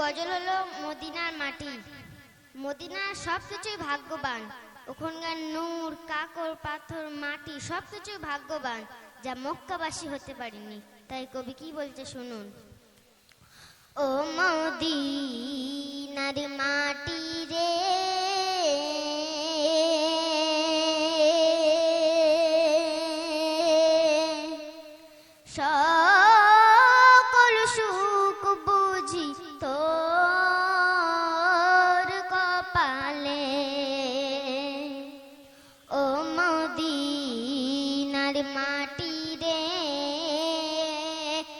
গজল হলো মদিনার মাটি। মদিনার সব কিছুই ভাগ্যবান। ওখানকার নূর, কাকর, পাথর, মাটি সব কিছুই ভাগ্যবান, যা মক্কাবাসী হতে পারেনি। তাই কবি কি বলছে শুনুন? ও মদিনার মাটি রে সকল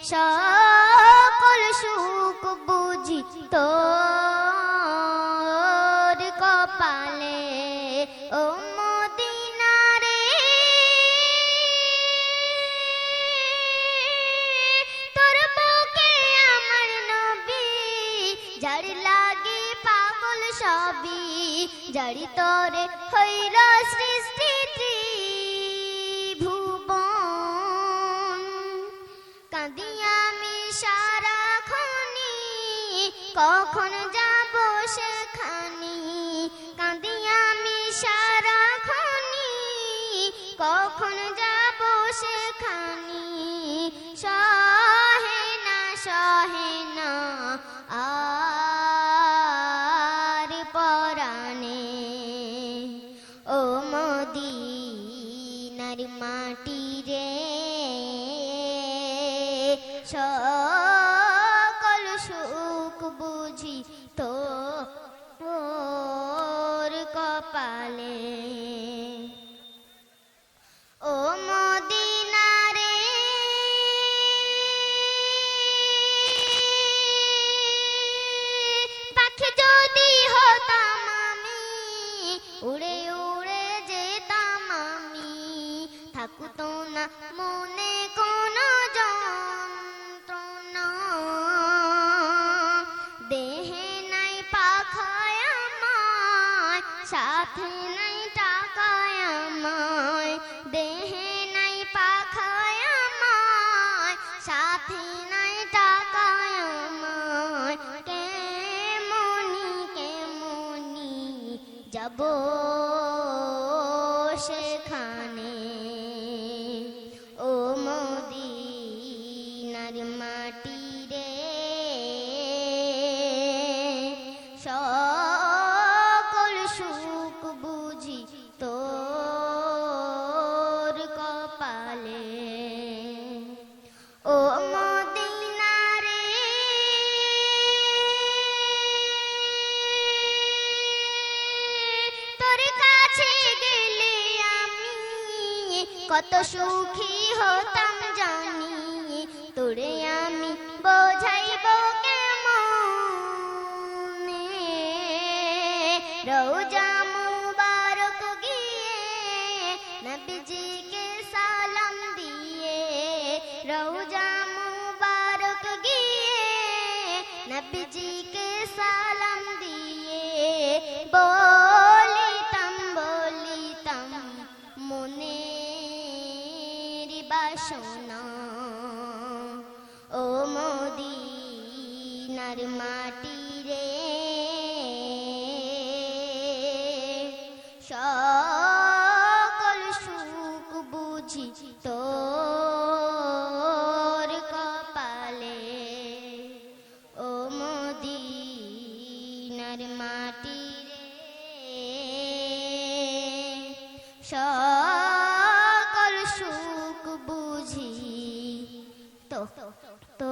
সকল সুখ বুঝি তোর কপালে। ও মদিনারে, তোর বুকে আমার নবী, যার লাগে পাগল সবই, যারি তোরে হইল সৃষ্টি ত্রিভুবন। কখন যাব সেখানি? কাঁদি আমি সারাক্ষণি। কখন যাব সেখানি? সহে না সহে না। আর পরাণে। ও মদিনার মাটি রে সুখ বুঝি তো ওর কপালে। ও মদিনারে, পাখি যদি হতাম আমি, উড়ে উড়ে যেতাম আমি, থাকুতো না সাথে নাই টাকায় আমায়, দেহে নাই পাখায় আমায়, সাথে নাই টাকায় আমায়, কেমনি কেমনি যাব সেখানে? ও মদিনার মাটি রে কত সুখী হতাম জানি। তোরে আমি বোঝাইব কেমন? রোজা মুবারক গিয়ে নবীজিকে সালাম দিয়ে রোজা বাসনা ও মদিনার মাটি রে, সকল সুখ বুঝি তোর কপালে। ও মদিনার মাটি রে, সব তো